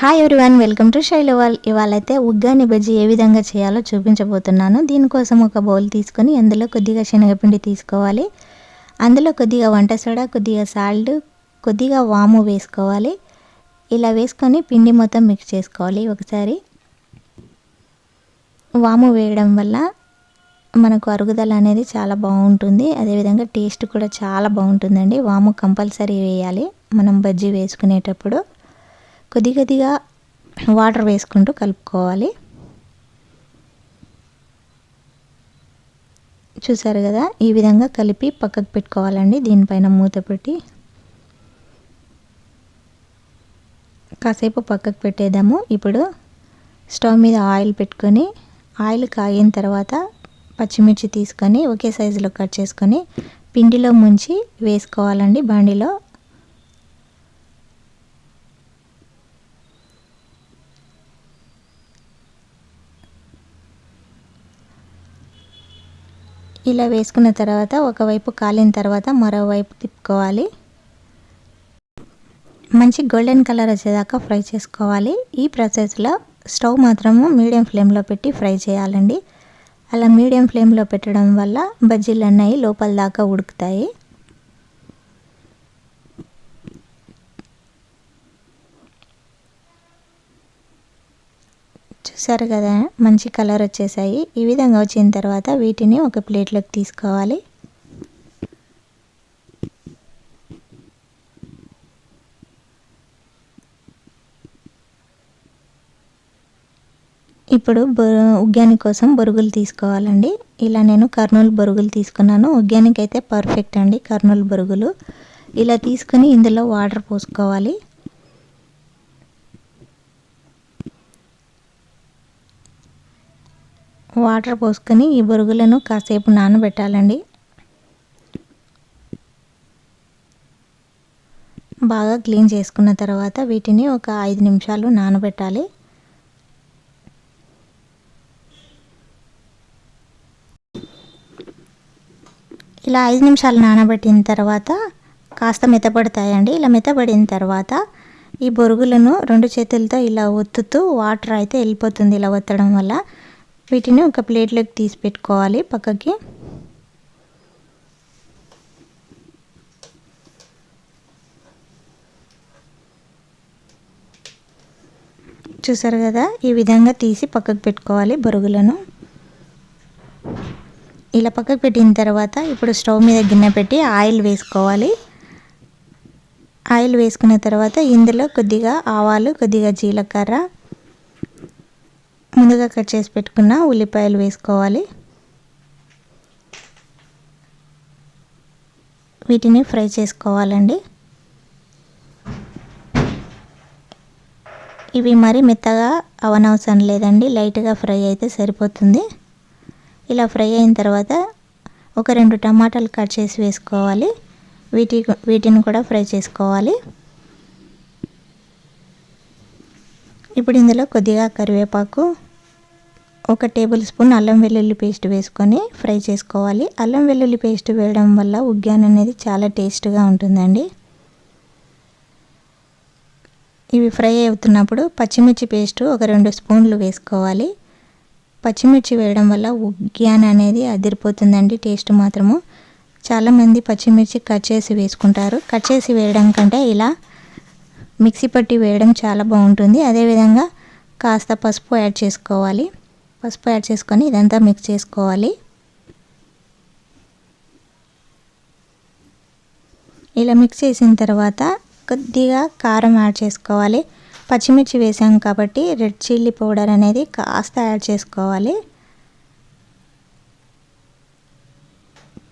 Hi everyone welcome to శైలవాల్ ఇవాళ అయితే ఉగ్గాని బజ్జీ ఏ విధంగా చేయాలో చూపించబోతున్నాను. దీనికోసం ఒక బౌల్ తీసుకొని అందులో కొద్దిగా శనగపిండి తీసుకోవాలి. అందులో కొద్దిగా వంట సోడా కొద్దిగా సాల్ట్ కొద్దిగా వాము వేసుకోవాలి. ఇలా వేసుకొని పిండి మొత్తం మిక్స్ చేసుకోవాలి ఒకసారి. వాము వేయడం వల్ల మనకు అరుగుదల అనేది చాలా బాగుంటుంది. అదేవిధంగా టేస్ట్ కూడా చాలా బాగుంటుందండి. వాము కంపల్సరీ వేయాలి. మనం బజ్జీ వేసుకునేటప్పుడు. కొద్ది కొద్దిగా వాటర్ వేసుకుంటూ కలుపుకోవాలి. చూసారు కదా? ఈ విధంగా కలిపి పక్కకు పెట్టుకోవాలండి. దీనిపైన మూత పెట్టి. కాసేపు పక్కకు పెట్టేద్దాము. ఇప్పుడు స్టవ్ మీద ఆయిల్ పెట్టుకొని ఆయిల్ కాగిన తర్వాత పచ్చిమిర్చి తీసుకొని ఒకే సైజులో కట్ చేసుకొని పిండిలో ముంచి వేసుకోవాలండి బండిలో. ఇలా వేసుకున్న తర్వాత ఒకవైపు కాలిన తర్వాత మరోవైపు తిప్పుకోవాలి. మంచి గోల్డెన్ కలర్ వచ్చేదాకా ఫ్రై చేసుకోవాలి. ఈ ప్రాసెస్లో స్టవ్ మాత్రము మీడియం ఫ్లేమ్లో పెట్టి ఫ్రై చేయాలండి. అలా మీడియం ఫ్లేమ్లో పెట్టడం వల్ల బజ్జీలు అన్నవి లోపల దాకా ఉడుకుతాయి. చూసారు కదా మంచి కలర్ వచ్చేసాయి. ఈ విధంగా వచ్చిన తర్వాత వీటిని ఒక ప్లేట్లోకి తీసుకోవాలి. ఇప్పుడు ఉగ్గాని కోసం బొరుగులు తీసుకోవాలండి. ఇలా నేను కర్నూలు బొరుగులు తీసుకున్నాను. ఉగ్గానికి అయితే పర్ఫెక్ట్ అండి కర్నూలు బొరుగులు. ఇలా తీసుకుని ఇందులో వాటర్ పోసుకోవాలి. వాటర్ పోసుకొని ఈ బొరుగులను కాసేపు నానబెట్టాలండి. బాగా క్లీన్ చేసుకున్న తర్వాత వీటిని ఒక ఐదు నిమిషాలు నానబెట్టాలి. ఇలా ఐదు నిమిషాలు నానబెట్టిన తర్వాత కాస్త మెత్తపడతాయండి ఇలా మెత్తపడిన తర్వాత ఈ బొరుగులను రెండు చేతులతో ఇలా ఒత్తుతూ వాటర్ అయితే వెళ్ళిపోతుంది ఇలా ఒత్తడం వల్ల. వీటిని ఒక ప్లేట్లోకి తీసి పెట్టుకోవాలి పక్కకి. చూసారు కదా? ఈ విధంగా తీసి పక్కకు పెట్టుకోవాలి బొరుగులను. ఇలా పక్కకు పెట్టిన తర్వాత ఇప్పుడు స్టవ్ మీద గిన్నె పెట్టి ఆయిల్ వేసుకోవాలి. ఆయిల్ వేసుకున్న తర్వాత ఇందులో కొద్దిగా ఆవాలు కొద్దిగా జీలకర్ర ముందుగా కట్ చేసి పెట్టుకున్న ఉల్లిపాయలు వేసుకోవాలి. వీటిని ఫ్రై చేసుకోవాలండి. ఇవి మరి మెత్తగా అవనవసరం లేదండి లైట్గా ఫ్రై అయితే సరిపోతుంది. ఇలా ఫ్రై అయిన తర్వాత ఒక రెండు టమాటాలు కట్ చేసి వేసుకోవాలి. వీటి వీటిని కూడా ఫ్రై చేసుకోవాలి. ఇప్పుడు ఇందులో కొద్దిగా కరివేపాకు ఒక టేబుల్ స్పూన్ అల్లం వెల్లుల్లి పేస్ట్ వేసుకొని ఫ్రై చేసుకోవాలి. అల్లం వెల్లుల్లి పేస్ట్ వేయడం వల్ల ఉగ్గాన్ అనేది చాలా టేస్ట్గా ఉంటుందండి. ఇవి ఫ్రై అవుతున్నప్పుడు పచ్చిమిర్చి పేస్ట్ ఒక రెండు స్పూన్లు వేసుకోవాలి. పచ్చిమిర్చి వేయడం వల్ల ఉగ్యాన్ అనేది అదిరిపోతుందండి టేస్ట్ మాత్రము. చాలామంది పచ్చిమిర్చి కట్ చేసి వేసుకుంటారు. కట్ చేసి వేయడం కంటే ఇలా మిక్సీ పట్టి వేయడం చాలా బాగుంటుంది. అదేవిధంగా కాస్త పసుపు యాడ్ చేసుకోవాలి. పసుపు యాడ్ చేసుకొని ఇదంతా మిక్స్ చేసుకోవాలి. ఇలా మిక్స్ చేసిన తర్వాత కొద్దిగా కారం యాడ్ చేసుకోవాలి. పచ్చిమిర్చి వేసాం కాబట్టి రెడ్ చిల్లీ పౌడర్ అనేది కాస్త యాడ్ చేసుకోవాలి.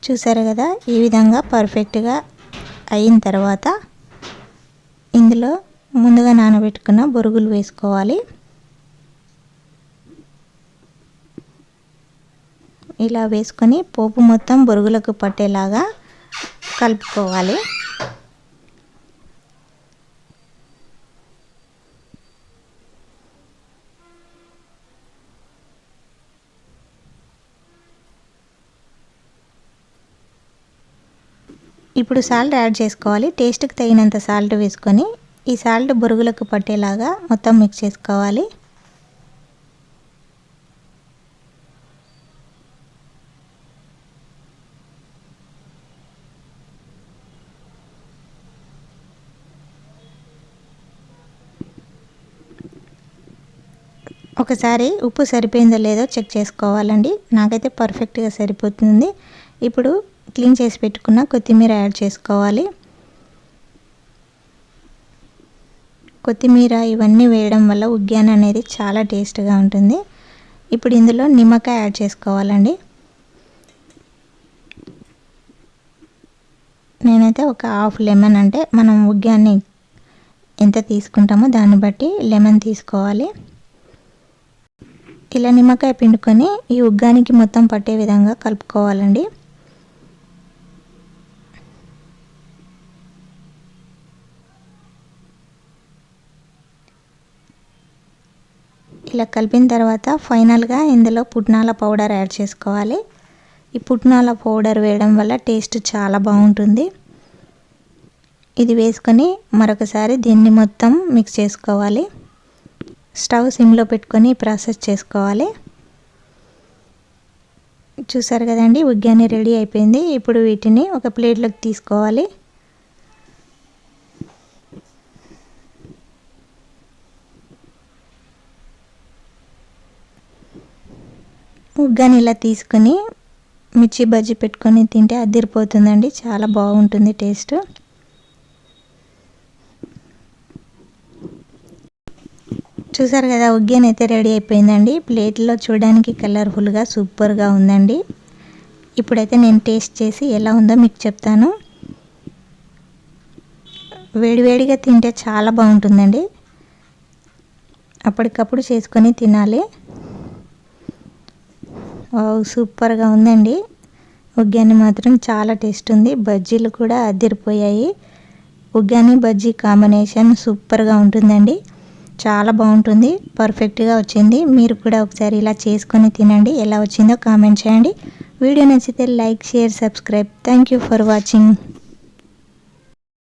చూసారు కదా ఈ విధంగా పర్ఫెక్ట్గా అయిన తర్వాత ఇందులో ముందుగా నానబెట్టుకున్న బొరుగులు వేసుకోవాలి. ఇలా వేసుకొని పోపు మొత్తం బొరుగులకు పట్టేలాగా కలుపుకోవాలి. ఇప్పుడు సాల్ట్ యాడ్ చేసుకోవాలి. టేస్ట్కి తగినంత సాల్ట్ వేసుకొని ఈ సాల్ట్ బొరుగులకు పట్టేలాగా మొత్తం మిక్స్ చేసుకోవాలి. ఒకసారి ఉప్పు సరిపోయిందో లేదో చెక్ చేసుకోవాలండి. నాకైతే పర్ఫెక్ట్గా సరిపోతుంది. ఇప్పుడు క్లీన్ చేసి పెట్టుకున్న కొత్తిమీర యాడ్ చేసుకోవాలి. కొత్తిమీర ఇవన్నీ వేయడం వల్ల ఉగ్యాన్ అనేది చాలా టేస్ట్గా ఉంటుంది. ఇప్పుడు ఇందులో నిమ్మకాయ యాడ్ చేసుకోవాలండి. నేనైతే ఒక హాఫ్ లెమన్ అంటే మనం ఉగ్యాన్ని ఎంత తీసుకుంటామో దాన్ని బట్టి లెమన్ తీసుకోవాలి. ఇలా నిమ్మకాయ పిండుకొని ఈ ఉగ్గానికి మొత్తం పట్టే విధంగా కలుపుకోవాలండి. ఇలా కలిపిన తర్వాత ఫైనల్గా ఇందులో పుట్నాల పౌడర్ యాడ్ చేసుకోవాలి. ఈ పుట్నాల పౌడర్ వేయడం వల్ల టేస్ట్ చాలా బాగుంటుంది. ఇది వేసుకొని మరొకసారి దీన్ని మొత్తం మిక్స్ చేసుకోవాలి. స్టవ్ సిమ్లో పెట్టుకొని ప్రాసెస్ చేసుకోవాలి. చూసారు కదండి ఉగ్గాని రెడీ అయిపోయింది. ఇప్పుడు వీటిని ఒక ప్లేట్లోకి తీసుకోవాలి. ఉగ్గాని ఇలా తీసుకొని మిర్చి బజ్జీ పెట్టుకొని తింటే అదిరిపోతుందండి. చాలా బాగుంటుంది టేస్ట్. చూసారు కదా ఉగ్గాని అయితే రెడీ అయిపోయిందండి. ప్లేట్లో చూడడానికి కలర్ఫుల్గా సూపర్గా ఉందండి. ఇప్పుడైతే నేను టేస్ట్ చేసి ఎలా ఉందో మీకు చెప్తాను. వేడివేడిగా తింటే చాలా బాగుంటుందండి. అప్పటికప్పుడు చేసుకొని తినాలి. సూపర్గా ఉందండి. ఉగ్గాని మాత్రం చాలా టేస్ట్ ఉంది. బజ్జీలు కూడా అదిరిపోయాయి. ఉగ్గాని బజ్జీ కాంబినేషన్ సూపర్గా ఉంటుందండి. చాలా బాగుంటుంది. పర్ఫెక్ట్గా వచ్చింది. మీరు కూడా ఒకసారి ఇలా చేసుకొని తినండి. ఎలా వచ్చిందో కామెంట్ చేయండి. వీడియో నచ్చితే like share subscribe. Thank you for watching.